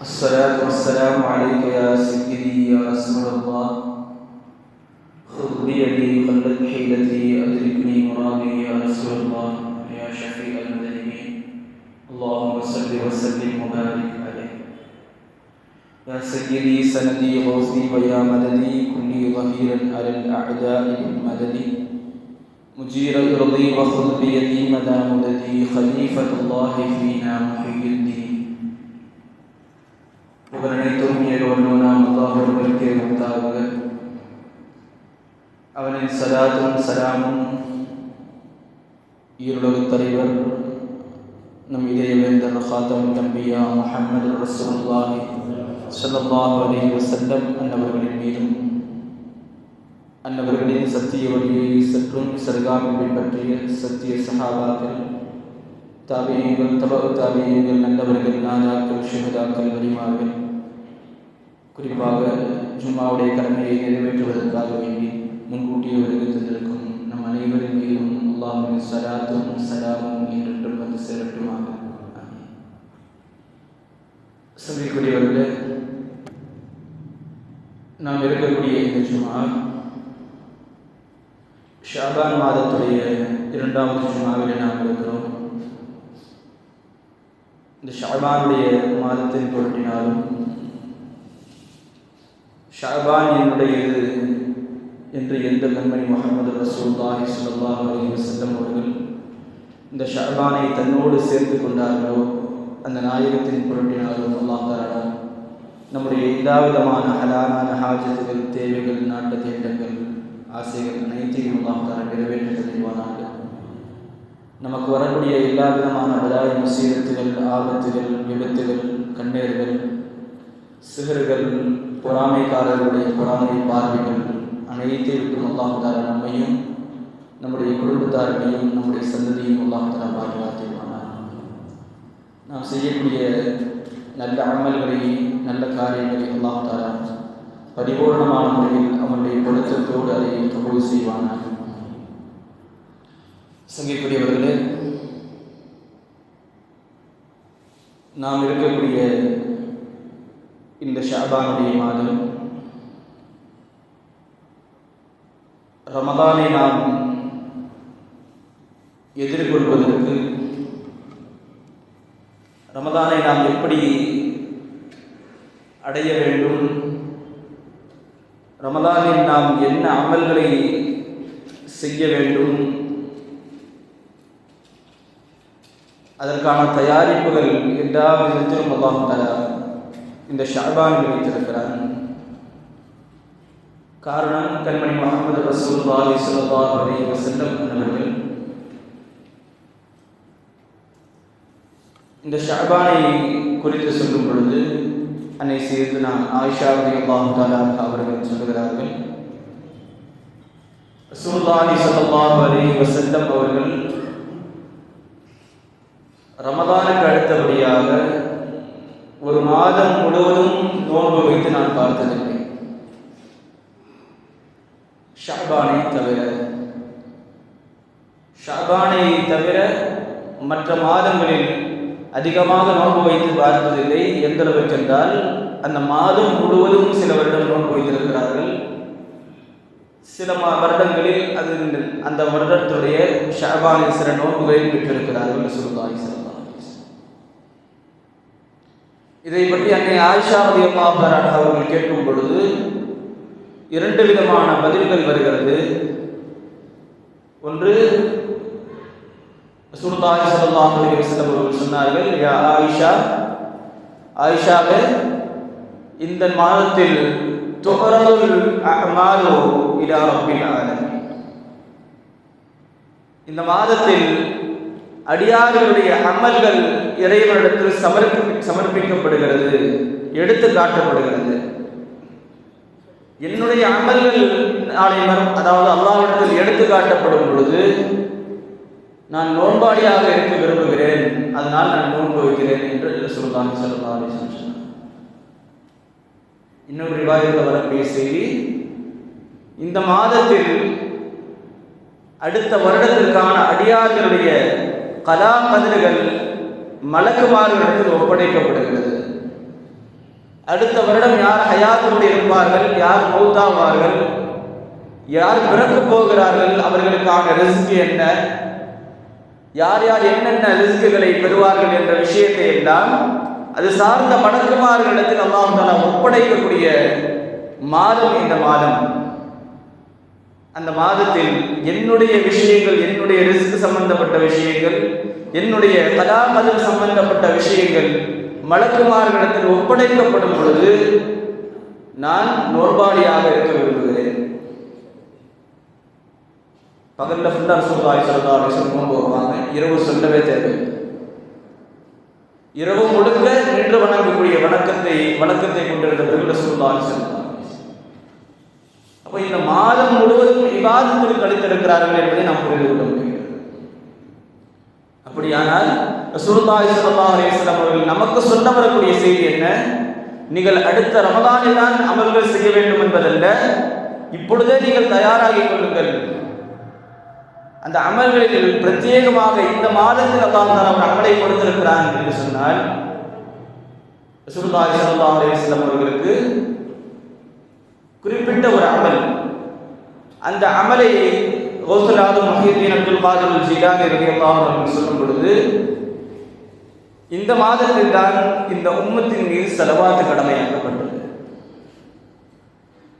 الصلاة والسلام عليك يا سيدي يا رسول الله. خذ بيدي قلت حيلتي أدركني مرادي يا رسول الله يا شفيع المذنبين. اللهم صل وسلم وبارك عليه. يا سيدي سندي غوثي ويا مددي كلي ظهيرا على الأعداء بالمدد مجير الأرض وخذ بيدي مدى مددي خليفة الله فينا محيي. இவர் அனைத்தும் ஏதோனும் நாம் அல்லாஹருவருக்கே முத்தாக அவனின் சதாத்தும் சலாமும் ஈரோடு தலைவர் நம் இதயவேந்தர் ஹாத்தம் தம்பியா முஹம்மது ரசூல்லாஹி சல்லாஹ் அலி வசல்லம் அன்னவர்களின் மீதும் அன்னவர்களின் சத்திய வழியை சற்றும் சிறகாமல் பின்பற்றிய சத்திய சகாபாக்கள் தாபியங்கள் தபு தாபியங்கள் நல்லவர்கள் நாதாக்கள் ஷுஹதாக்கள் வலிமார்கள். குறிப்பாக ஜும்மாவுடைய கடமையை நிறைவேற்றுவதற்காக வேண்டி முன்கூட்டியே வருகை தந்திருக்கும் நம் அனைவரின் மீதும் அல்லாஹின் சலாத்தும் சலாமும் என்றென்றும் வந்து சேரட்டுமாக. சந்திக்கக்கூடியவர்களே நாம் இருக்கக்கூடிய இந்த ஜும்மா ஷாபான் மாதத்துடைய இரண்டாவது ஜும்மாவிலே நாம் இருக்கிறோம். இந்த ஷாபானுடைய மாதத்தின் பொருட்டினாலும் ஷாபான் என்னுடையது என்று எந்த கண்மணி முகமது ரசூல்லாஹி சுல்லாஹ் அலி வசல்லம் அவர்கள் இந்த ஷாபானை தன்னோடு சேர்த்து கொண்டார்களோ அந்த நாயகத்தின் பொருட்டினாலும் அல்லாந்தாரா நம்முடைய எல்லா விதமான ஹலாலான ஹாஜத்துகள் தேவைகள் நாட்டு தேட்டங்கள் ஆசைகள் அனைத்தையும் அல்லாஹ் தாரா நிறைவேற்ற நமக்கு வரக்கூடிய எல்லா விதமான பலாய முசீரத்துகள் ஆபத்துகள் விபத்துகள் கண்ணீர்கள் சிகர்கள் பொறாமைக்காரர்களுடைய பொறாமை பார்வைகள் அனைத்தை விட்டு அல்லாஹால நம்மையும் நம்முடைய குடும்பத்தார்களையும் நம்முடைய சந்ததியும் அல்லாஹால பாதுகாத்துவானார் நாம் செய்யக்கூடிய நல்ல அமல்களை நல்ல காரியங்களை அல்லாஹால பரிபூர்ணமான முறையில் அவனுடைய பொருத்தத்தோடு அதை கபூல் செய்வானார் சங்கிக்கூடியவர்களே நாம் இருக்கக்கூடிய இந்த ஷாபானுடைய மாதம் ரமதானை நாம் எதிர்கொள்வதற்கு ரமதானை நாம் எப்படி அடைய வேண்டும் ரமதானில் நாம் என்ன அமல்களை செய்ய வேண்டும் அதற்கான தயாரிப்புகள் எல்லா விதத்திலும் அல்லாஹு தலா இந்த ஷாபானில் வைத்திருக்கிறார் காரணம் கண்மணி முகமது ரசூல்லாஹி ஸல்லல்லாஹு அலைஹி வஸல்லம் அவர்கள் இந்த ஷாபானை குறித்து சொல்லும் பொழுது அன்னை செய்து நான் ஆயிஷா ரலியல்லாஹு தாலா அவர்கள் சொல்கிறார்கள் ரசூலுல்லாஹி ஸல்லல்லாஹு அலைஹி வஸல்லம் அவர்கள் ரமதானுக்கு அடுத்தபடியாக ஒரு மாதம் முழுவதும் நோன்பு வைத்து நான் பார்த்ததில்லை. ஷாபானை தவிர ஷாபானை தவிர மற்ற மாதங்களில் அதிகமாக நோன்பு வைத்து பார்த்ததில்லை. எந்த அளவுக்கு என்றால் அந்த மாதம் முழுவதும் சில வருடம் நோன்பு வைத்திருக்கிறார்கள். சில வருடங்களில் அது அந்த வருடத்துடைய ஷாபானில் சில நோன்புகளில் பெற்றிருக்கிறார்கள் சுருதாய் சிறந்தார் இதை பற்றி அன்னை ஆயிஷா ரலியல்லாஹு அவர்கள் கேட்கும் பொழுது இரண்டு விதமான பதில்கள் வருகிறது. ஒன்று சுல்தாய் ஸல்லல்லாஹு அலைஹி அவர்கள் சொன்னார்கள் யா ஆயிஷா ஆயிஷாவே இந்த மாதத்தில் துஹரதுல் அமாலு இலா ரப்பில் இந்த மாதத்தில் அடியார்களுடைய அமல்கள் இறைவனிடத்தில் சமர்ப்பி சமர்ப்பிக்கப்படுகிறது எடுத்து காட்டப்படுகிறது என்னுடைய அமல்கள் நாளை மரம் அதாவது அல்லாவிடத்தில் எடுத்து காட்டப்படும் பொழுது நான் நோன்பாடியாக இருக்க விரும்புகிறேன் அதனால் நான் நோன்பு வைக்கிறேன் என்று சொல்லுவாங்க சொல்லலாம் இன்னொரு விவாதத்தில் வரக்கூடிய செய்தி இந்த மாதத்தில் அடுத்த வருடத்திற்கான அடியார்களுடைய கலா கதிர்கள் மலக்குமார்களிடத்தில் ஒப்படைக்கப்படுகிறது. அடுத்த வருடம் யார் ஹயாத்தோடு இருப்பார்கள் யார் மௌத்தாவார்கள் யார் பிறக்கப் போகிறார்கள் அவர்களுக்கான ரிஸ்க் என்ன யார் யார் என்னென்ன ரிஸ்குகளை பெறுவார்கள் என்ற விஷயத்தை எல்லாம் அது சார்ந்த மடக்குமார்களிடத்தில் அல்லாஹால ஒப்படைக்கக்கூடிய மாதம் இந்த மாதம். அந்த மாதத்தில் என்னுடைய விஷயங்கள் என்னுடைய ரிஸ்க் சம்பந்தப்பட்ட விஷயங்கள் என்னுடைய கலாமதம் சம்பந்தப்பட்ட விஷயங்கள் மலக்குமார்களிடத்தில் ஒப்படைக்கப்படும் பொழுது நான் நோர்பாளியாக இருக்க விரும்புகிறேன். பகல்ல ஃபுல்லா ரசூலுல்லாஹி ஸல்லல்லாஹு போவாங்க இரவு சொல்லவே தேவை. இரவு முழுக்க நின்று வணங்கக்கூடிய வணக்கத்தை வணக்கத்தை கொண்டிருந்தவர்கள் ரசூலுல்லாஹி ஸல்லல்லாஹு அப்போ இந்த மாதம் முழுவதும் விவாதத்தில் கழித்திருக்கிறார்கள் என்பதை நாம் புரிந்து கொள்ள முடியும் அப்படியானால் ரசூலுல்லாஹி ஸல்லல்லாஹு அவர்கள் நமக்கு சொல்ல வரக்கூடிய செய்தி என்ன? நீங்கள் அடுத்த ரமதானில் தான் அமல்கள் செய்ய வேண்டும் என்பதல்ல இப்பொழுதே நீங்கள் தயாராகிக் கொள்ளுங்கள். அந்த அமல்களில் பிரத்யேகமாக இந்த மாதத்தில் அல்லாஹ் தஆலா ஒரு அமலை கொடுத்திருக்கிறான் என்று சொன்னால் ரசூலுல்லாஹி ஸல்லல்லாஹு அவர்களுக்கு குறிப்பிட்ட ஒரு அமல் அந்த அமலை கௌசல் ஆதம் மஹீதீன் அப்துல் காதர் ஜிலானி ரலியல்லாஹு அன்ஹு சொல்லும் பொழுது இந்த மாதத்தில் தான் இந்த உம்மத்தின் மீது செலவாத்து கடமையாக்கப்பட்டது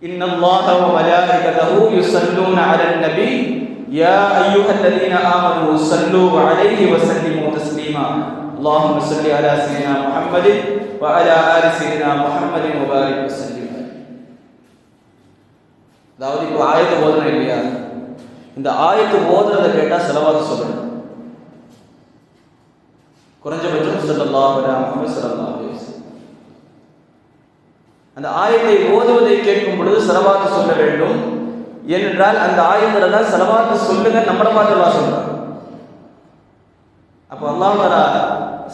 إن الله وملائكته يصلون على النبي يا أيها الذين آمنوا صلوا عليه وسلموا تسليما اللهم صل على سيدنا محمد وعلى آل سيدنا محمد وبارك وسلم அதாவது இப்போ ஆயத்து ஓதணும் இல்லையா? இந்த ஆயத்து ஓதுறதை கேட்டால் செலவாக சொல்லணும் குறைஞ்சபட்சம் சொல்லலாம் முகமது சொல்லலாம் அந்த ஆயத்தை ஓதுவதை கேட்கும் பொழுது செலவாக சொல்ல வேண்டும். ஏனென்றால் அந்த ஆயத்தில் தான் செலவாக சொல்லுங்க நம்மளை பார்த்து சொல்றாங்க அப்போ அல்லாஹ்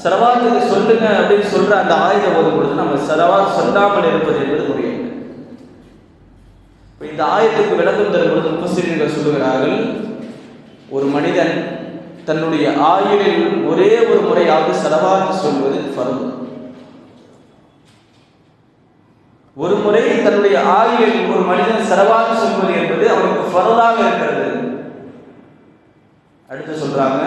செலவாத்துக்கு சொல்லுங்க அப்படின்னு சொல்ற அந்த ஆயுத ஓதும் பொழுது நம்ம செலவாக சொல்லாமல் இருப்பது என்பது இப்போ இந்த ஆயத்துக்கு விளக்கம் தரும்பொழுது முப்பசிரியர்கள் சொல்லுகிறார்கள் ஒரு மனிதன் தன்னுடைய ஆயுளில் ஒரே ஒரு முறையாவது செலவாக சொல்வது பருவம் ஒரு முறை தன்னுடைய ஆயுளில் ஒரு மனிதன் செலவாக சொல்வது என்பது அவனுக்கு பரதாக இருக்கிறது. அடுத்து சொல்றாங்க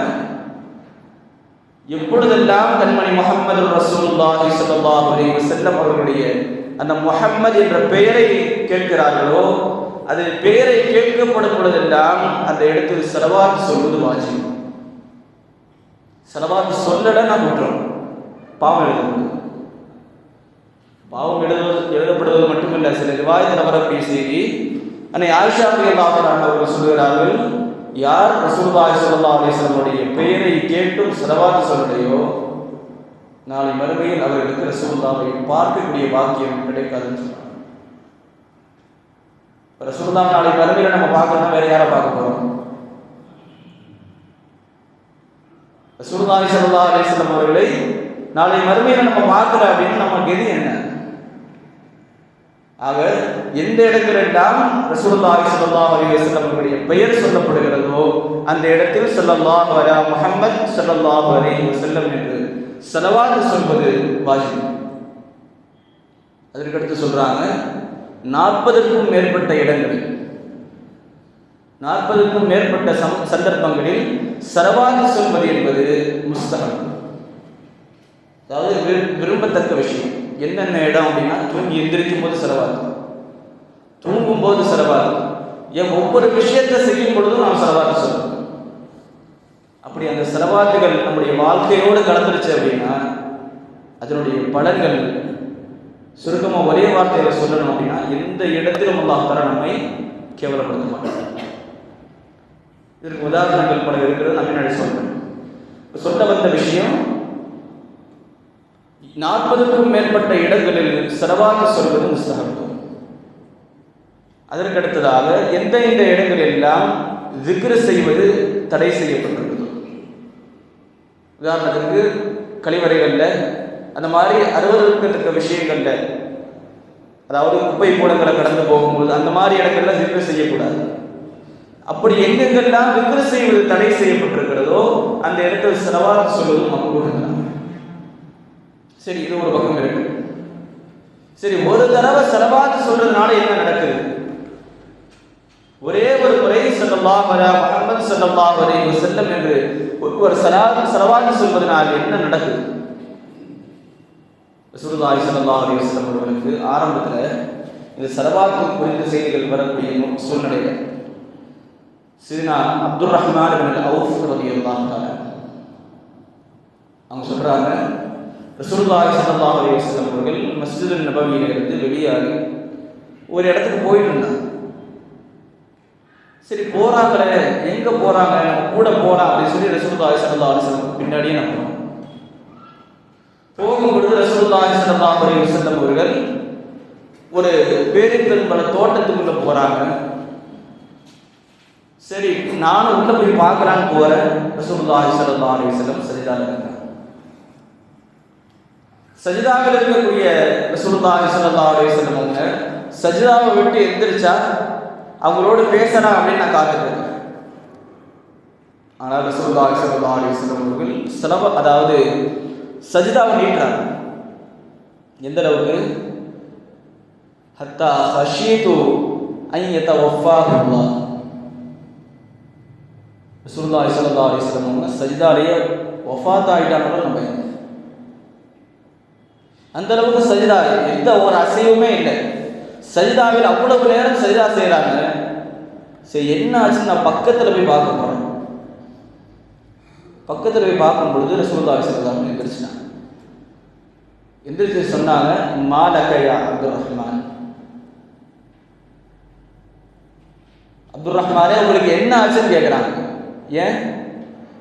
எப்பொழுதெல்லாம் கண்மணி முகமது ரசூல்லாஹி ஸல்லல்லாஹு அலைஹி வஸல்லம் அவர்களுடைய அந்த முஹம்மது என்ற பெயரை கேட்கிறார்களோ அது பெயரை கேட்கப்படும் பொழுதெல்லாம் அந்த இடத்தில் செலவாக்கு சொல்வது வாஜி செலவாக்கு சொல்லட நாம் விட்டுறோம் பாவம் எழுதுவது. பாவம் எழுதுவது எழுதப்படுவது மட்டுமில்லை சில விவாதத்தில் நபரை செய்தி அன்னை ஆயிஷா பிரியல்லாஹ் அவர்கள் சொல்கிறார்கள் யார் ரசூலுல்லாஹி ஸல்லல்லாஹு அலைஹி பெயரை கேட்டும் செலவாக்கு சொல்லலையோ நாளை மறுமையில் அவர்களுக்கு ரசூலுல்லாவை பார்க்கக்கூடிய பாக்கியம் கிடைக்காதுன்னு சொன்னாங்க ரசூலுல்லா நாளை மறுமையில் நம்ம பார்க்கணும்னா வேற யாரை பார்க்க போறோம்? ரசூலுல்லாஹி ஸல்லல்லாஹு அலைஹி அவர்களை நாளை மறுமையில் நம்ம பார்க்கல அப்படின்னு நம்ம கெதி என்ன? ஆக எந்த இடங்களெல்லாம் ரசூலுல்லாஹி ஸல்லல்லாஹு அலைஹி வஸல்லம் பெயர் சொல்லப்படுகிறதோ அந்த இடத்தில் ஸல்லல்லாஹு அலைஹி முஹம்மத் ஸல்லல்லாஹு அலைஹி வஸல்லம் என்று செலவாத்து சொல்வது வாஜிப். அதற்கடுத்து சொல்றாங்க நாற்பதுக்கும் மேற்பட்ட இடங்களில் நாற்பதுக்கும் மேற்பட்ட சம் சந்தர்ப்பங்களில் செலவாத்து சொல்வது என்பது முஸ்தகம் அதாவது விரும்பத்தக்க விஷயம். என்னென்ன இடம் அப்படின்னா தூங்கி எந்திரிக்கும் போது செலவாத்து. தூங்கும் போது செலவாத்து. ஏன் ஒவ்வொரு விஷயத்தை செய்யும் பொழுதும் நாம் செலவாக சொல்லணும் அப்படி அந்த செலவாத்துகள் நம்முடைய வாழ்க்கையோடு கலந்துருச்சு அப்படின்னா அதனுடைய பலன்கள் சுருக்கமாக ஒரே வார்த்தையில் சொல்லணும் அப்படின்னா எந்த இடத்திலும் அல்லாஹ் தர நம்மை கேவலப்படுத்த மாட்டார் இதற்கு உதாரணங்கள் பல இருக்கிறது நான் முன்னாடி சொல்றேன். சொல்ல வந்த விஷயம் நாற்பதுக்கும் மேற்பட்ட இடங்களில் செலவாக சொல்வது முஸ்தகம் அதற்கடுத்ததாக எந்த எந்த இடங்கள் எல்லாம் ஜிக்ரு செய்வது தடை செய்யப்பட்டது? உதாரணத்துக்கு கழிவறைகளில் அந்த மாதிரி அறுவதற்கத்தக்க விஷயங்கள்ல அதாவது குப்பை கூடங்களை கடந்து போகும்போது அந்த மாதிரி இடங்கள்ல ஜிக்ரு செய்யக்கூடாது. அப்படி எங்கெங்கெல்லாம் விக்ர செய்வது தடை செய்யப்பட்டிருக்கிறதோ அந்த இடத்தில் செலவாக சொல்வது மக்கள் சரி இது ஒரு பக்கம் இருக்கு. சரி ஒரு தடவை செலவாக சொல்றதுனால என்ன நடக்குது? ஒரே ஒரு முறை ஸல்லல்லாஹு அலைஹி முஹம்மது ஸல்லல்லாஹு அலைஹி வஸல்லம் என்று ஒரு சலா செலவாத்து சொல்வதனால் என்ன நடக்குது? சுருதாய் ஸல்லல்லாஹு அலைஹி செல்லம் அவர்களுக்கு ஆரம்பத்துல இந்த செலவாக்கு குறித்த செய்திகள் வரக்கூடிய சூழ்நிலையில் சூழ்நிலையில. சீனா அப்துல் ரஹ்மான் பின் அவுஃப் ரலியல்லாஹு தஆலா அவங்க சொல்றாங்க ரசூல்லாய் சல்லாஹ் அலி வஸ்லம் அவர்கள் மஸ்ஜிதுன் நபவியிலிருந்து வெளியாகி ஒரு இடத்துக்கு போயிட்டு இருந்தாங்க. சரி போறாங்களே எங்க போறாங்க? கூட போலாம் அப்படின்னு சொல்லி ரசூலுல்லாஹி ஸல்லல்லாஹு அலைஹி பின்னாடியே நம்ம போனோம். போகும் பொழுது ரசூலுல்லாஹி ஸல்லல்லாஹு அவர்கள் ஒரு பேரின்பல தோட்டத்துக்குள்ள போறாங்க. சரி நானும் உள்ள போய் பார்க்கலான்னு போறேன் ரசூலுல்லாஹி ஸல்லல்லாஹு அலைஹி வஸல்லம் சஜிதால சஜிதாவில் இருக்கக்கூடிய ரசூலுல்லாஹி ஸல்லல்லாஹு அலைஹி வஸல்லம் அவங்க சஜிதாவை விட்டு எந்திரிச்சா அவங்களோட பேசலாம் அப்படின்னு நான் காத்துக்கிறேன் ஆனால் ரசூலுல்லாஹி ஸல்லல்லாஹு அலைஹி வஸல்லம் அவர்கள் அதாவது சஜிதாவை நீட்டுறாங்க. எந்த அளவுக்கு? ஹத்தா ஹஷீது ஐயத்த ஒஃபா ரசூலுல்லாஹி ரசூல்லா அலைஹி வஸல்லம் அவங்க சஜிதாலேயே ஒஃபாத் ஆயிட்டாங்க நம்ம அந்த அளவுக்கு சஜிதா எந்த ஒரு அசைவுமே இல்லை. சரிதாவில் அவ்வளவு நேரம் சரிதா செய்கிறாங்க சரி என்ன ஆச்சுன்னு நான் பக்கத்தில் போய் பார்க்க போகிறேன் பக்கத்தில் போய் பார்க்கும் பொழுது ரசூல்லா ஸல்லல்லாஹு அலைஹி எந்திரிச்சு சொன்னாங்க மாலக்கையா அப்துல் ரஹ்மான் அப்துல் ரஹ்மானே உங்களுக்கு என்ன ஆச்சுன்னு கேட்குறாங்க ஏன்?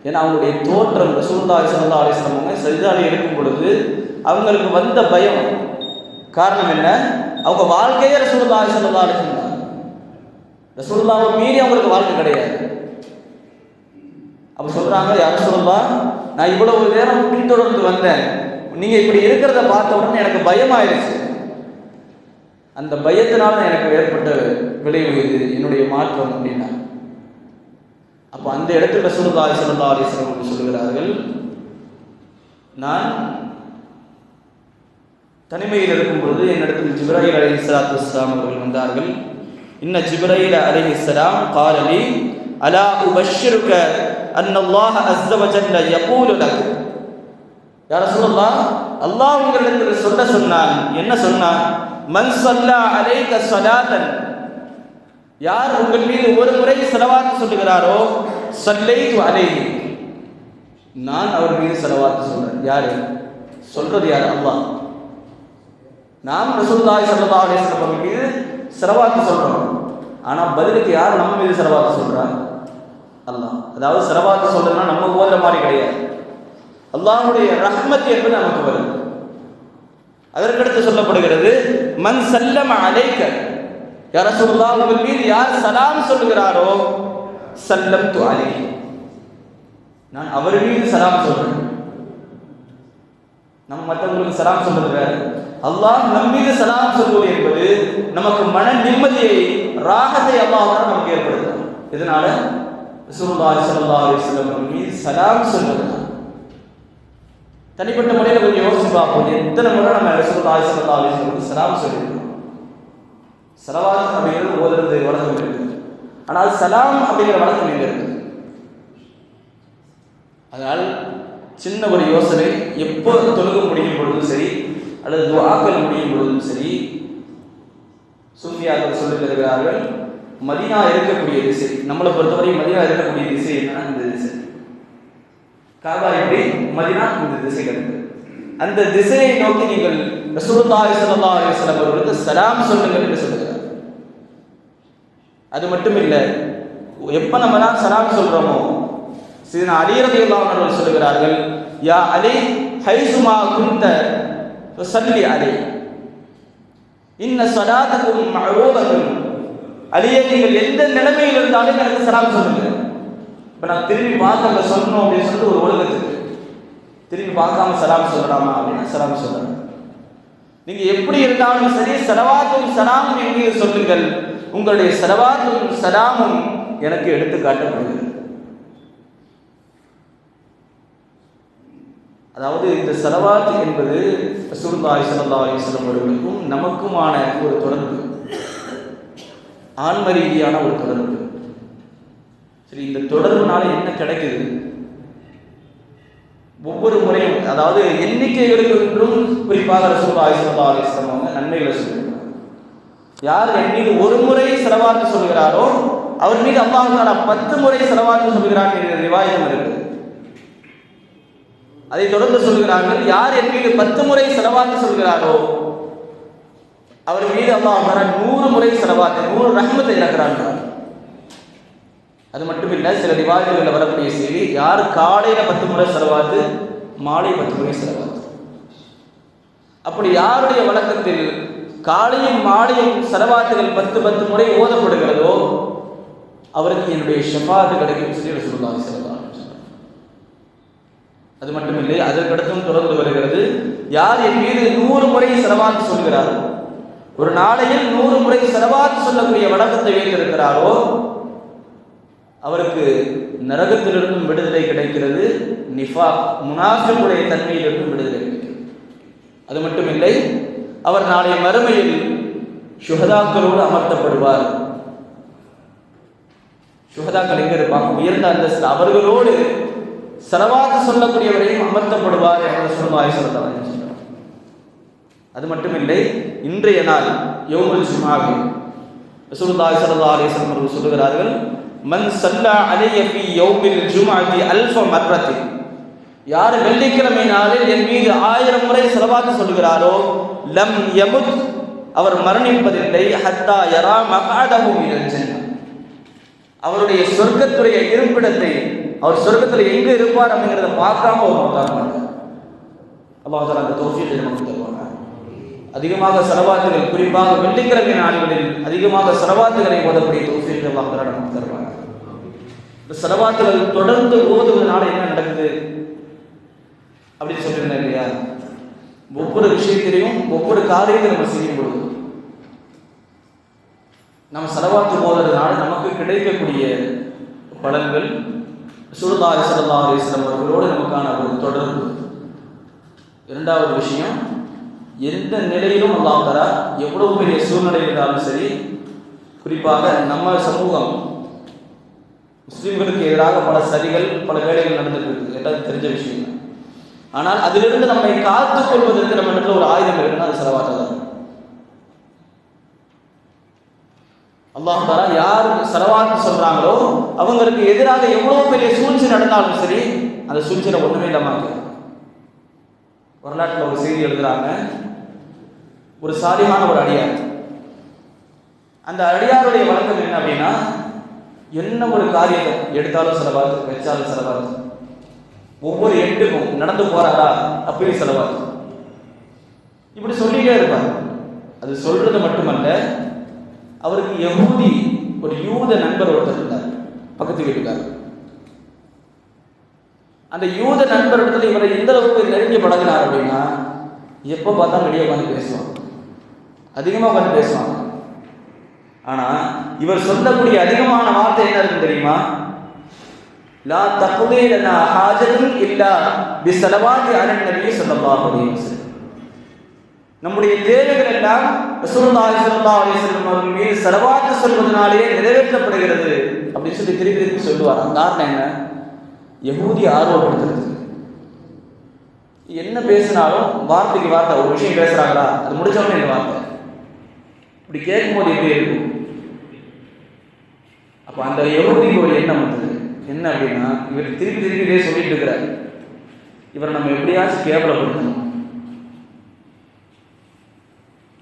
ஏன்னா அவங்களுடைய தோற்றம் ரசூல்லா ஸல்லல்லாஹு அலிஸ்லாமங்க சரிதாவில் இருக்கும் பொழுது அவங்களுக்கு வந்த பயம். காரணம் என்ன? அவங்க வாழ்க்கையே ரசூல்லா ஸல்லல்லாஹு அழைச்சிருந்தாங்க ரசூல்லாவை மீறி அவங்களுக்கு வாழ்க்கை கிடையாது. அப்ப சொல்றாங்க யார் சொல்லா நான் இவ்வளவு நேரம் பின்தொடர்ந்து வந்தேன். நீங்க இப்படி இருக்கிறத பார்த்த உடனே எனக்கு பயமாயிருச்சு. அந்த பயத்தினால எனக்கு ஏற்பட்ட விளைவு இது என்னுடைய மாற்றம் அப்படின்னா அப்போ அந்த இடத்துல ரசூலுல்லாஹி ஸல்லல்லாஹு அலைஹி சொல்லுகிறார்கள் நான் தனிமையில் இருக்கும் இருக்கும்போது என்னிடத்தில் ஜிப்ராஹில் அலி இஸ்லாத்து இஸ்லாம் அவர்கள் வந்தார்கள். இன்ன ஜிப்ராஹில் அலி இஸ்லாம் காரலி அலா உபஷிருக்க அன்னல்லாஹ் அஸ்ஸவஜல்ல யகூலு லக். யா ரசூலுல்லாஹ் அல்லாஹ் உங்களிடத்தில் சொல்ல சொன்னான் என்ன சொன்னான் மன் ஸல்லா அலைக ஸலாத்தன். யார் உங்கள் மீது ஒரு முறை செலவாத்து சொல்லுகிறாரோ சல்லைது அலைஹி. நான் அவர் மீது செலவாத்து சொல்றேன். யாரு? சொல்றது யார்? அல்லாஹ். நாம் ரசூல்லாய் ஸல்லல்லாஹு அலைஹி வஸல்லம் அவர்கள் சொல்கிறோம் ஆனால் பதிலுக்கு யார் நம்ம மீது செலவாத்து சொல்கிறா அல்லாஹ். அதாவது செலவாத்து சொல்றதுன்னா நம்ம ஓதுற மாதிரி கிடையாது. அல்லாஹுடைய ரஹ்மத் என்பது நமக்கு வரும். அதற்கடுத்து சொல்லப்படுகிறது மன் சல்லம் அலைக்க. யார சொல்லா உங்கள் மீது யார் சலாம் சொல்லுகிறாரோ சல்லம் து நான் அவர் மீது சலாம் சொல்கிறேன் நம்ம மற்றவங்களுக்கு சலாம் சொல்றது வேற. அல்லாஹ் நம் சலாம் சொல்வது என்பது நமக்கு மன நிம்மதியை ராகத்தை அல்லாஹ் நமக்கு ஏற்படுத்தும் இதனால ரசூலுல்லாஹி ஸல்லல்லாஹு அலைஹி வஸல்லம் மீது சலாம் சொல்வது தனிப்பட்ட முறையில் கொஞ்சம் யோசிச்சு பார்ப்போம். எத்தனை முறை நம்ம ரசூலுல்லாஹி ஸல்லல்லாஹு அலைஹி வஸல்லம் சலாம் சொல்லியிருக்கோம். சலவாத் அப்படிங்கிறது ஓதுறது வழக்கம் இருக்குது ஆனால் சலாம் அப்படிங்கிற வழக்கம் எங்க இருக்குது அதனால் சின்ன ஒரு யோசனை. எப்போ தொழுக முடியும் பொழுதும் சரி அல்லது துஆக்கள் முடியும் பொழுதும் சரி சூஃபியாக்கள் சொல்லி தருகிறார்கள் மதீனா இருக்கக்கூடிய திசை. நம்மளை பொறுத்தவரை மதினா இருக்கக்கூடிய திசை என்னன்னா இந்த திசை. காபா எப்படி? மதினா இந்த திசைகள். அந்த திசையை நோக்கி நீங்கள் ரசூலுல்லாஹி ஸல்லல்லாஹு அலைஹி வஸல்லம் அவர்களுக்கு சலாம் சொல்லுங்கள் என்று சொல்லுகிறார். அது மட்டும் இல்லை எப்போ நம்ம தான் சலாம் சொல்றோமோ சீனா அலி ரலியல்லாஹு அன்ஹு அவர்கள் சொல்லுகிறார்கள் யா அலி ஹைசுமா குந்த சல்லி அலை. இன்ன ஸலாத்தக்கும் மஅரூபத்துன் அலியே நீங்கள் எந்த நிலைமையில் இருந்தாலும் எனக்கு சலாம் சொல்லுங்கள் இப்போ நான் திரும்பி பார்க்கல சொல்லணும் அப்படின்னு சொல்லிட்டு ஒரு உலகத்துக்கு திரும்பி பார்க்காம சலாம் சொல்லலாமா அப்படின்னா சலாம் சொல்லலாம் நீங்க எப்படி இருந்தாலும் சரி சலவாத்தும் சலாமும் எங்கே சொல்லுங்கள். உங்களுடைய சலவாத்தும் சலாமும் எனக்கு எடுத்து காட்டப்படுகிறது அதாவது இந்த செலவாத் என்பது சுருந்தாய் ஸல்லல்லாஹு அலிஸ்லம் அவர்களுக்கும் நமக்குமான ஒரு தொடர்பு. ஆன்ம ரீதியான ஒரு தொடர்பு. சரி இந்த தொடர்புனால என்ன கிடைக்குது? ஒவ்வொரு முறையும் அதாவது எண்ணிக்கைகளுக்கு என்றும் குறிப்பாக ரசூலுல்லாஹி ஸல்லல்லாஹு அலிஸ்லம் அவங்க நன்மைகளை சொல்லியிருக்கிறார் யார் என் மீது ஒரு முறை செலவாத்து சொல்கிறாரோ அவர் மீது அல்லாஹ் பத்து முறை செலவாத்து சொல்கிறார் என்ற ரிவாயகம் இருக்கு. அதை தொடர்ந்து சொல்கிறார்கள் யார் என் மீது பத்து முறை செலவாக்கி சொல்கிறாரோ அவர் மீது அம்மா தஆலா நூறு முறை செலவாத்து நூறு ரஹ்மத்தை இறக்குறாங்க அது மட்டும் இல்லை சில ரிவாயங்களில் வரக்கூடிய செய்தி யார் காலையில பத்து முறை செலவாத்து மாலை பத்து முறை செலவாத்து? அப்படி யாருடைய வழக்கத்தில் காலையும் மாலையும் செலவாத்துகள் பத்து பத்து முறை ஓதப்படுகிறதோ அவருக்கு என்னுடைய ஷெஃபாத்து கிடைக்கும் சொல்லி ரசூலுல்லாஹி ஸல்லல்லாஹு அது மட்டுமில்லை அதற்கடுத்தும் தொடர்ந்து வருகிறது. யார் என் மீது நூறு முறை செலவாத்து சொல்கிறாரோ? ஒரு நாளையில் நூறு முறை செலவாத்து சொல்லக்கூடிய வழக்கத்தை வைத்திருக்கிறாரோ அவருக்கு நரகத்திலிருந்தும் விடுதலை கிடைக்கிறது நிஃபா முனாஃபிக்குடைய தன்மையிலிருந்தும் விடுதலை கிடைக்கிறது. அது மட்டுமில்லை அவர் நாளைய மறுமையில் சுகதாக்களோடு அமர்த்தப்படுவார். சுகதாக்கள் எங்க இருப்பாங்க? உயர்ந்த அந்தஸ்து அவர்களோடு செலவாக சொல்லக்கூடியவரையும் அமர்த்தப்படுவார் என்று சொல்லுவாய் சொல்லலாம் அது மட்டுமில்லை இன்றைய நாள் யோமுல் சுமாவி ரசூலுல்லாஹி ஸல்லல்லாஹு அலைஹி வஸல்லம் அவர்கள் சொல்லுகிறார்கள் மன் சல்லா அலைய ஃபி யௌமில் ஜும்அத்தி அல்ஃப மர்ரத்தி யார் வெள்ளிக்கிழமை நாளில் என் மீது ஆயிரம் முறை செலவாக சொல்கிறாரோ லம் யமுத் அவர் மரணிப்பதில்லை ஹத்தா யரா மகாதஹு மினல் ஜன்னah அவருடைய சொர்க்கத்துடைய இருப்பிடத்தை அவர் சொர்க்கத்தில் எங்க இருப்பார் அப்படிங்கிறத பார்க்காம ஒரு மௌத்தார் மாட்டார் அந்த தௌஃபீகை நமக்கு தருவாங்க அதிகமாக செலவாத்துகள் குறிப்பாக வெள்ளிக்கிழமை நாடுகளில் அதிகமாக செலவாத்துகளை ஓதக்கூடிய தோசியத்தை அல்லாஹ் நமக்கு தருவாங்க இந்த செலவாத்துகள் தொடர்ந்து ஓதுவதனால என்ன நடக்குது? அப்படின்னு சொல்லியிருந்தேன் இல்லையா? ஒவ்வொரு விஷயத்திலையும் ஒவ்வொரு காரியத்தை நம்ம செய்யும் பொழுது நம்ம செலவாத்து போவதனால நமக்கு கிடைக்கக்கூடிய பலன்கள் சுருதாரி சல்லா அவர்களோடு நமக்கான ஒரு தொடர்பு. இரண்டாவது விஷயம் எந்த நிலையிலும் அல்லாஹ் தரா எவ்வளவு பெரிய சூழ்நிலை இருந்தாலும் சரி குறிப்பாக நம்ம சமூகம் முஸ்லீம்களுக்கு எதிராக பல சரிகள் பல வேலைகள் நடந்துட்டு இருக்குது எல்லாரும் தெரிஞ்ச விஷயம் ஆனால் அதிலிருந்து நம்மை காத்துக் கொள்வதற்கு நம்ம இடத்துல ஒரு ஆயுதம் இருக்குன்னா அது செலவாக தான் அல்லாஹ் யார் செலவாத்து சொல்றாங்களோ அவங்களுக்கு எதிராக எவ்வளவு பெரிய சூழ்ச்சி நடந்தாலும் சரி அந்த சூழ்ச்சியில ஒண்ணுமே இல்லாம வரலாற்றில் ஒரு செய்தி எழுதுறாங்க ஒரு சாலியான ஒரு அடியார். அந்த அடியாருடைய வழக்கம் என்ன அப்படின்னா என்ன ஒரு காரியத்தை எடுத்தாலும் செலவாது வச்சாலும் செலவாது ஒவ்வொரு எட்டுக்கும் நடந்து போறாரா? அப்பயும் செலவாது இப்படி சொல்லிட்டே இருப்பார் அது சொல்றது மட்டுமல்ல அவருக்கு யகூதி ஒரு யூத நண்பர் ஒருத்தர் இருந்தார். பக்கத்து வீட்டுக்கார் அந்த யூத நண்பர் இடத்துல இவரை எந்த அளவுக்கு நெருங்கி பழகினார் அப்படின்னா எப்போ பார்த்தா வெளியே உட்காந்து பேசுவாங்க அதிகமாக உட்காந்து பேசுவான் ஆனால் இவர் சொல்லக்கூடிய அதிகமான வார்த்தை என்ன இருக்கு தெரியுமா? லா தகுதே ஹாஜத்தும் இல்லா பி செலவாதி அரண் நபியை ஸல்லல்லாஹு அப்படின்னு சொல்லி நம்முடைய தேவைகள் எல்லாம் ரசூலுல்லாஹி ஸல்லல்லாஹு அலைஹி வஸல்லம் அவர்கள் மீது செலவாத்து சொல்வதனாலேயே நிறைவேற்றப்படுகிறது அப்படின்னு சொல்லி திருப்பி திருப்பி சொல்லுவார். அந்த காரணம் என்ன? யகூதி ஆர்வப்படுத்துறது. என்ன பேசினாலும் வார்த்தைக்கு வார்த்தை ஒரு விஷயம் பேசுறாங்களா? அது முடிச்சவனே இந்த வார்த்தை. இப்படி கேட்கும்போது எப்படி இருக்கும்? அப்போ அந்த யகூதிக்கு ஒரு எண்ணம் வந்தது. என்ன அப்படின்னா இவர் திருப்பி திருப்பி இதே சொல்லிட்டு இருக்கிறார். இவரை நம்ம எப்படியாச்சும் கேவலப்படுத்தணும்.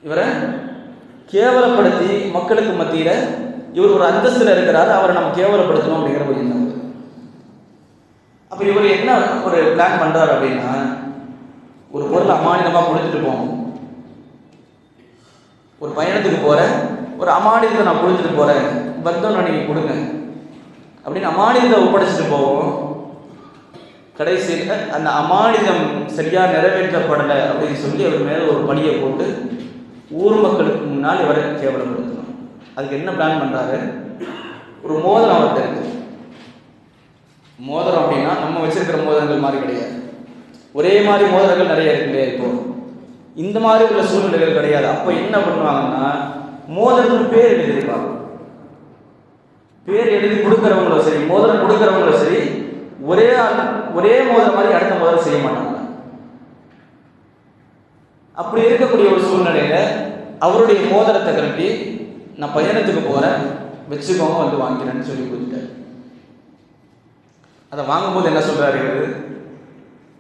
இவரை கேவலப்படுத்தி மக்களுக்கு மத்தியில் இவர் ஒரு அந்தஸ்தில் இருக்கிறாரு அவரை நம்ம கேவலப்படுத்தணும் அப்படிங்கிற ஒரு எண்ணம். அப்போ இவர் என்ன ஒரு பிளான் பண்ணுறாரு அப்படின்னா ஒரு பொருள் அமானிதமாக கொடுத்துட்டு போவோம் ஒரு பயணத்துக்கு போகிறேன் ஒரு அமானிதத்தை நான் கொடுத்துட்டு போகிறேன் பந்தம் நீங்கள் கொடுங்க. அப்படின்னு அமானிதத்தை ஒப்படைச்சிட்டு போவோம். கடைசியில் அந்த அமானிதம் சரியாக நிறைவேற்றப்படலை அப்படின்னு சொல்லி அவர் மேலே ஒரு பணியை போட்டு ஊர் மக்களுக்கு முன்னால் இவரை கேவலப்படுத்தணும். அதுக்கு என்ன பிளான் பண்ணுறாரு ஒரு மோதிரம் அவர்கிட்ட இருக்கு. மோதிரம் அப்படின்னா நம்ம வச்சிருக்கிற மோதிரங்கள் மாதிரி கிடையாது. ஒரே மாதிரி மோதிரங்கள் நிறைய இருக்கு இல்லையா இப்போ. இந்த மாதிரி உள்ள சூழ்நிலைகள் கிடையாது. அப்போ என்ன பண்ணுவாங்கன்னா மோதிரத்துக்கு பேர் எழுதியிருப்பாங்க பேர் எழுதி கொடுக்குறவங்களும் சரி மோதிரம் கொடுக்குறவங்களும் சரி ஒரே ஒரே மோதிரம் மாதிரி அடுத்த மோதிரம் செய்ய மாட்டாங்க. அப்படி இருக்கக்கூடிய ஒரு சூழ்நிலையில அவருடைய மோதிரத்தை கட்டி நான் பயணத்துக்கு போறேன் வச்சுக்கோங்க வந்து வாங்கிறேன்னு சொல்லி கொடுத்துட்டாரு. அதை வாங்கும்போது என்ன சொல்றாரு?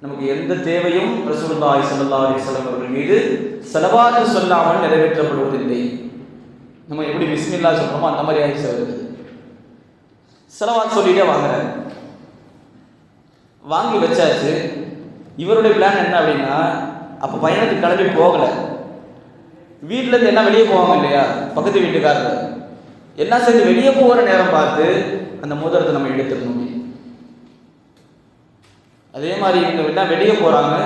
நமக்கு எந்த தேவையும் ரசூலுல்லாஹி ஸல்லல்லாஹு அலைஹி வஸல்லம் அவர்கள் மீது செலவாக சொல்லாமல் நிறைவேற்றப்படுவதில்லை. நம்ம எப்படி பிஸ்மில்லா சொல்றோமோ அந்த மாதிரி ஆயிடுச்சு அவருக்கு. செலவாக சொல்லிட்டே வாங்குறாரு. வாங்கி வச்சாச்சு. இவருடைய பிளான் என்ன அப்படின்னா அப்போ பயணத்துக்கு கிளம்பி போகலை. வீட்டிலேருந்து எல்லாம் என்ன வெளியே போவாங்க இல்லையா? பக்கத்து வீட்டுக்காரர். எல்லாம் சேர்ந்து வெளியே போகிற நேரம் பார்த்து அந்த மோதிரத்தை நம்ம எடுத்துடணும். அதே மாதிரி இவங்க எல்லாம் வெளியே போகிறாங்க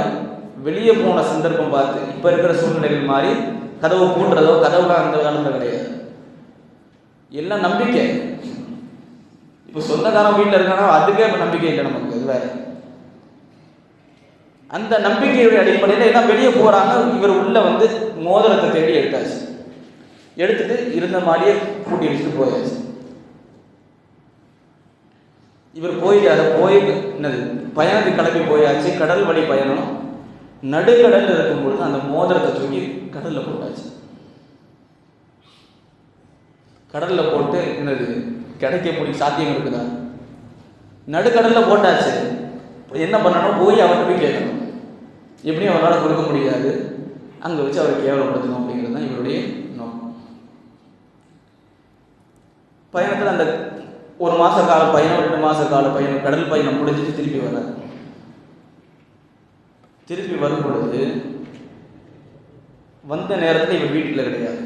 வெளியே போன சந்தர்ப்பம் பார்த்து இப்போ இருக்கிற சூழ்நிலைகள் மாதிரி கதவு பூண்டுறதோ கதவுலாம் அந்த காலத்தில் கிடையாது. எல்லாம் நம்பிக்கை? இப்போ சொந்தக்காரன் வீட்டில் இருக்கானோ? அதுக்கே இப்போ நம்பிக்கை இல்லை நமக்கு இது வேறு. அந்த நம்பிக்கையுடைய அடிப்படையில் எல்லாம் வெளியே போகிறாங்க இவர் உள்ளே வந்து மோதிரத்தை தேடி எடுத்தாச்சு. எடுத்துட்டு இருந்த மாதிரியே கூட்டி வச்சுட்டு போயாச்சு. இவர் போயிட்டாரு போய் என்னது பயணத்துக்கு கிளம்பி போயாச்சு. கடல் வழி பயணம். நடுக்கடல் இருக்கும் பொழுது அந்த மோதிரத்தை தூக்கி கடலில் போட்டாச்சு. கடலில் போட்டு என்னது கிடைக்கக்கூடிய சாத்தியம் இருக்குதா? நடுக்கடலில் போட்டாச்சு. என்ன பண்ணணும்? போய் அவர்கிட்ட போய் கேட்கணும். எப்படியும் அவரால் கொடுக்க முடியாது? அங்கே வச்சு அவரை கேவலப்படுத்தணும் அப்படிங்கிறது தான் இவருடைய நோக்கம். பயணத்தில் அந்த ஒரு மாத கால பயணம் ரெண்டு மாத கால பயணம் கடல் பயணம் முடிஞ்சிட்டு திருப்பி வர்றாரு. திருப்பி வரும் பொழுது வந்த நேரத்தில் இவர் வீட்டில் கிடையாது.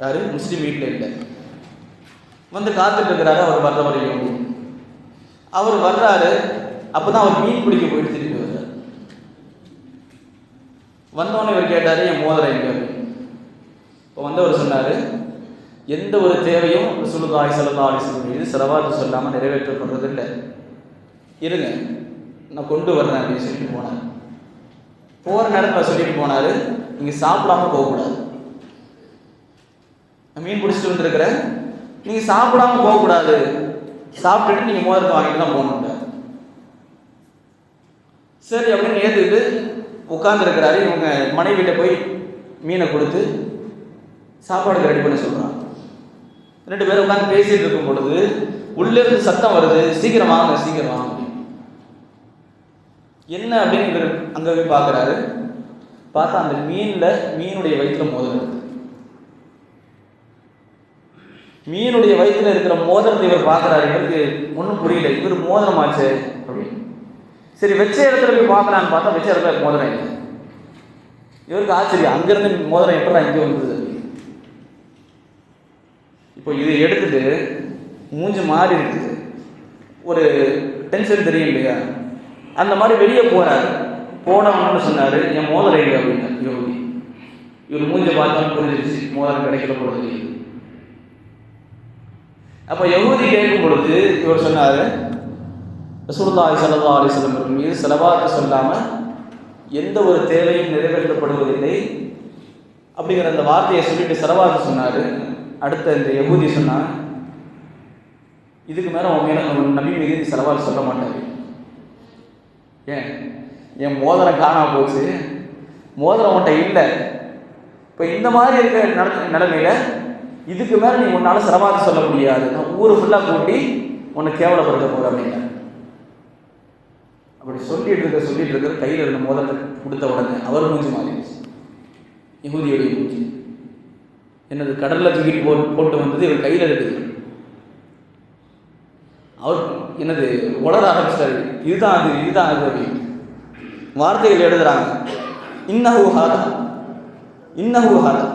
யாரு? முஸ்லீம் வீட்டில் இல்லை. வந்து காத்துட்டு இருக்கிறாரு அவர் வர்ற வரையும் அவர் வர்றாரு அப்போ தான் அவர் மீன் பிடிக்க போயிட்டு திருப்பி வந்தோடனே இவர் கேட்டார் என் மோதிரம் எங்கே? இப்போ வந்தவர் சொன்னார் எந்த ஒரு தேவையும் ரசூலுல்லாஹி ஸல்லல்லாஹு அலைஹி வஸல்லம் மீது செலவாத்து சொல்லாமல் நிறைவேற்றப்படுறது இல்லை இருங்க நான் கொண்டு வரேன் அப்படின்னு சொல்லிட்டு போனார். போகிற நேரத்தில் சொல்லிட்டு போனார் நீங்கள் சாப்பிடாம போகக்கூடாது. நான் மீன் பிடிச்சிட்டு வந்துருக்கிறேன். நீங்கள் சாப்பிடாம போகக்கூடாது. சாப்பிட்டுட்டு நீங்கள் மோதிரத்தை வாங்கிட்டு தான் போகணும் சரி அப்படின்னு ஏற்றுக்கிட்டு உட்காந்துருக்கிறாரு இவங்க மனைவிட்ட போய் மீனை கொடுத்து சாப்பாடுக்கு ரெடி பண்ண சொல்கிறான் ரெண்டு பேரும் உட்காந்து பேசிகிட்டு இருக்கும் பொழுது உள்ளேருந்து சத்தம் வருது. சீக்கிரம் வாங்க சீக்கிரம் வாங்க. அப்படின்னு. என்ன அப்படின்னு இவர் அங்கே போய் பார்க்குறாரு. பார்த்தா அந்த மீனில் மீனுடைய வயிற்றில் மோதிரம் இருக்கு. மீனுடைய வயிற்றுல இருக்கிற மோதிரத்தை இவர் பார்க்குறாரு. இவருக்கு ஒன்றும் புரியல. இவர் மோதிரம் ஆச்சு. சரி வச்ச இடத்துல போய் பார்க்கலான்னு பார்த்தா வச்ச இடத்துல மோதிரம் இல்லை. இவருக்கு ஆச்சரியம். அங்கேருந்து மோதிரம் எப்படிலாம் இங்கே வந்தது? இப்போ இதை எடுத்துட்டு மூஞ்சி மாறி இருக்குது. ஒரு டென்ஷன் தெரியும் இல்லையா? அந்த மாதிரி வெளியே போகிறார் போனவங்கன்னு சொன்னார் என் மோதிரம் இல்லை அப்படின்னு. யோகி இவர் மூஞ்ச பார்த்தா புரிஞ்சிருச்சு. மோதிரம் கிடைக்கல பொழுது அப்போ யகுதி கேட்கும் பொழுது இவர் சொன்னார் ரசூலுல்லாஹி ஸல்லல்லாஹு அலைஹி வஸல்லம் அவர்கள் மீது செலவாத்து சொல்லாம எந்த ஒரு தேவையும் நிறைவேற்றப்படுவதில்லை அப்படிங்கிற அந்த வார்த்தையை சொல்லிட்டு செலவாத்து சொன்னார். அடுத்த இந்த யகூதி சொன்னா இதுக்கு மேலே உன் மேல நம்பி நபி மீது நீ சொல்ல மாட்டார். ஏன்? என் மோதிரம் காணாம போச்சு. மோதிரம் உன்ட்ட இல்லை. இப்போ இந்த மாதிரி இருக்கிற நட- நிலைமையில் இதுக்கு மேலே நீ உன்னால் செலவாக சொல்ல முடியாது. நான் ஊர் ஃபுல்லாக கூட்டி உன்னை கேவலப்படுத்த போற அப்படின்னா அப்படி சொல்லிட்டு இருக்க சொல்லிட்டு இருக்க கையில் இருந்த மோதிரத்தை கொடுத்த உடனே அவர் மூஞ்சி மாறிடுச்சு. யகுதியுடைய மூஞ்சி. என்னது கடலில் தூக்கிட்டு போ போட்டு வந்தது இவர் கையில் இருக்குது. அவர் என்னது உளர ஆரம்பிச்சிட்டாரு. இதுதான் அது இதுதான் அது அப்படின்னு வார்த்தைகள் எழுதுறாங்க. இன்னஹூ ஹாதா இன்னஹூ ஹாதா.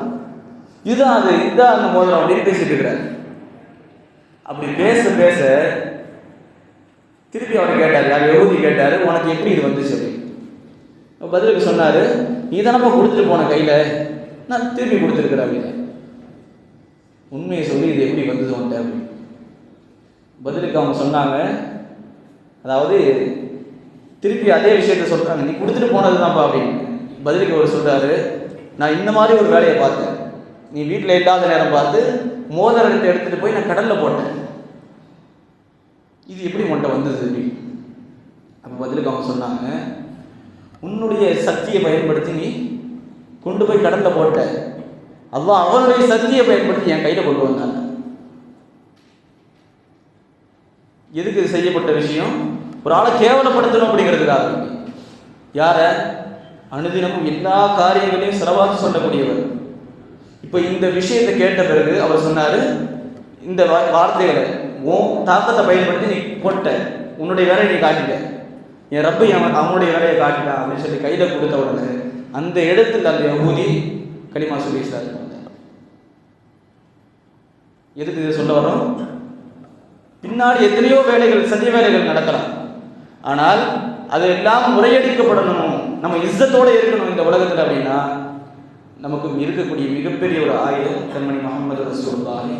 இதுதான் அது இதுதான் அந்த மோதிரம் அப்படின்னு பேசிட்டு இருக்கிறாரு. அப்படி பேச பேச திருப்பி அவர் கேட்டார் யார்? எழுதி கேட்டார் உனக்கு எப்படி இது வந்துச்சு? அப்படின்னு பதிலுக்கு சொன்னார் நீ தானப்பா கொடுத்துட்டு போன கையில்? நான் திருப்பி கொடுத்துருக்குறேன் அப்படின்னு. உண்மையை சொல்லி இது எப்படி வந்தது உன்ட்ட அப்படின்னு பதிலுக்கு அவங்க சொன்னாங்க அதாவது திருப்பி அதே விஷயத்த சொல்கிறாங்க நீ கொடுத்துட்டு போனது தான்ப்பா அப்படின்னு. பதிலுக்கு அவர் சொல்கிறாரு நான் இந்த மாதிரி ஒரு வேலையை பார்த்தேன். நீ வீட்டில் இல்லாத நேரம் பார்த்து மோதிரத்தை எடுத்துகிட்டு போய் நான் கடலில் போட்டேன். இது எப்படி உன்ட்ட வந்தது? அப்போ பதிலுக்கு அவங்க சொன்னாங்க உன்னுடைய சக்தியை பயன்படுத்தி நீ கொண்டு போய் கடலில் போட்ட. அல்லாஹ் அவனுடைய சக்தியை பயன்படுத்தி என் கையில் கொண்டு வந்தாங்க எதுக்கு இது செய்யப்பட்ட விஷயம்? ஒரு ஆளை கேவலப்படுத்தணும் அப்படிங்கிறதுக்காக. யார? அனுதினமும் எல்லா காரியங்களையும் செலவாக்கு சொல்லக்கூடியவர். இப்போ இந்த விஷயத்தை கேட்ட பிறகு அவர் சொன்னார் இந்த வா- வார்த்தைகளை உன் தாக்கத்தை பயன்படுத்தி நீ போட்ட உன்னுடைய வேலையை நீ காட்டிட்ட. என் ரப்பை அவன் அவனுடைய வேலையை காட்டிட்டான் அப்படின்னு சொல்லி கையில் கொடுத்த உடனே அந்த இடத்துல அந்த யகுதி கனிமா சொல்லி இஸ்லாத்துக்கு எதுக்கு இதை சொல்ல வரோம் பின்னாடி எத்தனையோ வேலைகள் சத்திய வேலைகள் நடக்கலாம். ஆனால் அதெல்லாம் முறையடிக்கப்படணும். நம்ம இஸ்ஸத்தோடு இருக்கணும் இந்த உலகத்தில் அப்படின்னா நமக்கு இருக்கக்கூடிய மிகப்பெரிய ஒரு ஆயுதம் கண்மணி முகமது ரசூலுல்லாஹி.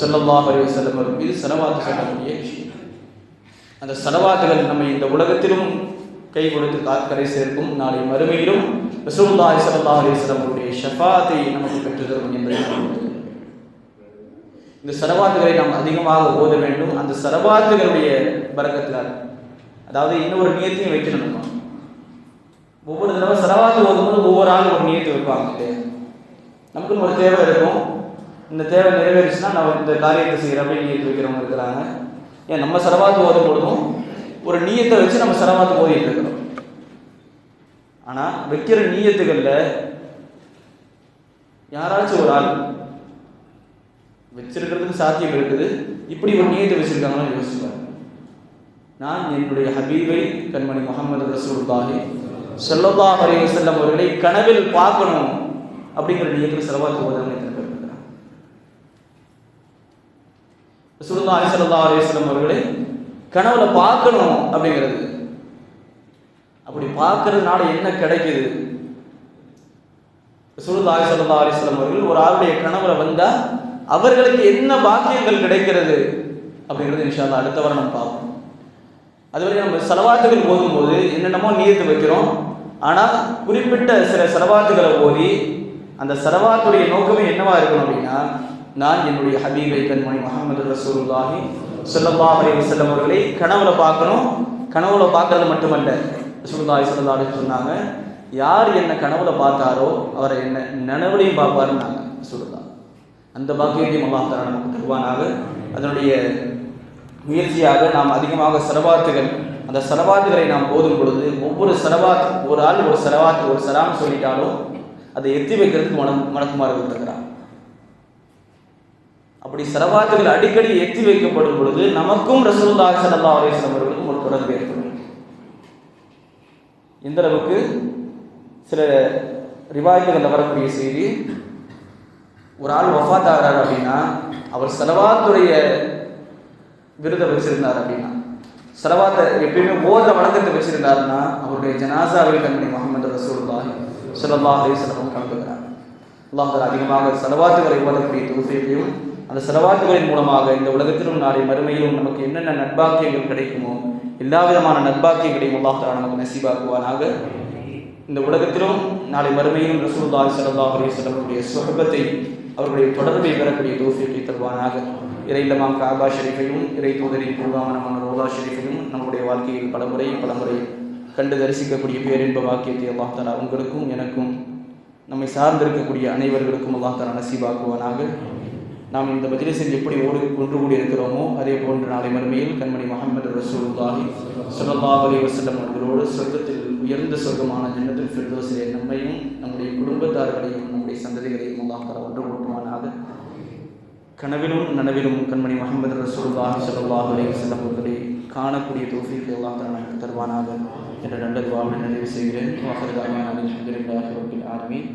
ஸல்லல்லாஹு அலைஹி வஸல்லம் அவர் மீது செல்லக்கூடிய சொல்லக்கூடிய விஷயம் அந்த செலவாத்துகள் நம்ம இந்த உலகத்திலும் கை கொடுத்து காக்கரை சேர்க்கும் நாளை மறுமையிலும் ரசூலுல்லாஹி ஸல்லல்லாஹு அலைஹி ஷஃபாத்தை நமக்கு பெற்று தரும் என்பதை இந்த செலவாத்துகளை நாம் அதிகமாக ஓத வேண்டும். அந்த சரவாத்துகளுடைய பரக்கத்தினால் அதாவது இன்னொரு நியத்தையும் வைக்கணும் நம்ம. ஒவ்வொரு தடவை செலவாத்து ஓதும்போது ஒவ்வொரு ஆளும் ஒரு நியத்தை வைப்பாங்க நமக்கும் நமக்குன்னு ஒரு தேவை இருக்கும். இந்த தேவை நிறைவேறிச்சுன்னா நம்ம இந்த காரியத்தை செய்கிற அப்படின்னு நியத்து வைக்கிறவங்க இருக்கிறாங்க. ஏன் நம்ம சரவாத்து ஓதும் பொழுதும் ஒரு நீயத்தை வச்சு நம்ம சரவாத்து ஓதிட்டு இருக்கிறோம். ஆனால் வைக்கிற நீயத்துகளில் யாராச்சும் ஒரு ஆள் வச்சிருக்கிறதுக்கு சாத்தியம் இருக்குது. இப்படி ஒரு நீயத்தை வச்சிருக்காங்கன்னு யோசிச்சு நான் என்னுடைய ஹபீபை கண்மணி முகமது ரசூல்லாஹி ஸல்லல்லாஹு அலைஹி செல்லம் அவர்களை கனவில் பார்க்கணும் அப்படிங்கிற நீயத்தில் செலவாக்கு ஓதாமல் இருக்கிறார் சுருந்தா ஸல்லல்லாஹு அலைஹி அவர்களை கனவுல பார்க்கணும் அப்படிங்கிறது. அப்படி பார்க்கறதுனால என்ன கிடைக்குது? சுருந்தா ஸல்லல்லாஹு அலைஹி அவர்கள் ஒரு ஆளுடைய கனவுல வந்தா அவர்களுக்கு என்ன பாக்கியங்கள் கிடைக்கிறது அப்படிங்கிறது இன்ஷா அடுத்த வாரம் நம்ம பார்ப்போம். அதுவரை நம்ம செலவாத்துகள் ஓதும்போது என்னென்னமோ நீர்த்து வைக்கிறோம். ஆனால் குறிப்பிட்ட சில செலவாத்துகளை ஓதி அந்த செலவாத்துடைய நோக்கமே என்னவா இருக்கணும் அப்படின்னா நான் என்னுடைய ஹபீபை கண்மணி முகமது ரசூல்லாஹி சொல்லப்பா அலி வசல்லம் அவர்களை கனவுல பார்க்கணும். கனவுல பார்க்கறது மட்டுமல்ல. ரசூல்லாஹி ஸல்லல்லாஹு அலைஹி சொன்னாங்க யார் என்ன கனவுல பார்த்தாரோ அவரை என்ன நனவுலையும் பார்ப்பாருன்னாங்க ரசூலுல்லாஹ். அந்த பாக்கியத்தையும் அல்லாஹ் நமக்கு தருவானாக. அதனுடைய முயற்சியாக நாம் அதிகமாக சரவாத்துகள் அந்த செலவாத்துகளை நாம் போதும் பொழுது ஒவ்வொரு செலவாத் ஒரு ஆள் ஒரு செலவாத்து ஒரு சரான்னு சொல்லிட்டாலும் அதை எத்தி வைக்கிறதுக்கு மனம் மனக்குமாறு இருக்கிறான் அப்படி செலவாத்துகள் அடிக்கடி எத்தி வைக்கப்படும் பொழுது நமக்கும் ரசூலுல்லாஹி சல்லா அலைஹி அவர்களுக்கும் ஒரு தொடர்பு ஏற்படும். எந்த அளவுக்கு சில ரிவாயத்துகளில் வரக்கூடிய செய்தி ஒரு ஆள் வஃத் ஆகிறார் அப்படின்னா அவர் செலவாத்துடைய விருதை வச்சிருந்தார் அப்படின்னா செலவாத்தை எப்பயுமே ஓத வழக்கத்தை வச்சிருந்தாருன்னா அவருடைய ஜனாசாவில் கண்மணி முகமது ரசூலுல்லாஹி ஸல்லல்லாஹு அலைஹி கலந்துகிறார் கலந்துக்கிறார். அல்லாஹ் அதிகமாக செலவாத்துகளை ஓதக்கூடிய தொகுப்பையும் அந்த செலவாத்துகளின் மூலமாக இந்த உலகத்திலும் நாளை மறுமையிலும் நமக்கு என்னென்ன நட்பாக்கியங்கள் கிடைக்குமோ எல்லா விதமான நட்பாக்கியங்களையும் அல்லாஹ் நமக்கு நசீபாக்குவானாக. இந்த உலகத்திலும் நாளை மறுமையிலும் ரசூல்லா ஸல்லல்லாஹு அலைஹி வஸல்லம் உடைய அவருடைய தொடர்பை பெறக்கூடிய தோசியத்தை தருவானாக. இறையில்லமாம் காபா ஷெரீஃபையும் இறை தூதரின் பூர்வாமனமான ரோதா ஷெரீஃபையும் நம்முடைய வாழ்க்கையில் பலமுறை பலமுறை கண்டு தரிசிக்கக்கூடிய பேரின்ப வாக்கியத்தை அல்லாஹ் உங்களுக்கும் எனக்கும் நம்மை சார்ந்திருக்கக்கூடிய அனைவர்களுக்கும் அல்லாஹ் நசீபாக்குவானாக. நாம் இந்த மஜ்லிஸில் எப்படி ஓடி ஒன்று கூடி இருக்கிறோமோ அதே போன்று நாளை மறுமையில் கண்மணி முகமது ரசூலுல்லாஹி ஸல்லல்லாஹு அலைஹி வஸல்லம் அவர்களோடு சொர்க்கத்தில் உயர்ந்த சொர்க்கமான ஜன்னத்தில் ஃபிர்தோஸிலே நம்மையும் நம்முடைய குடும்பத்தார்களையும் நம்முடைய சந்ததிகளையும் அல்லாஹ் தர ஒன்று கூட்டுவானாக கனவிலும் நனவிலும் கண்மணி முகமது ரசூலுல்லாஹி ஸல்லல்லாஹு அலைஹி வஸல்லம் அவர்களை காணக்கூடிய தௌஃபீக்கை அல்லாஹ் தஆலா நமக்கு தருவானாக. என்ற நல்ல துவாவை நிறைவு செய்கிறேன். வாசல் தாமியான அல்ஹம்துலில்லாஹி ரப்பில் ஆலமீன்.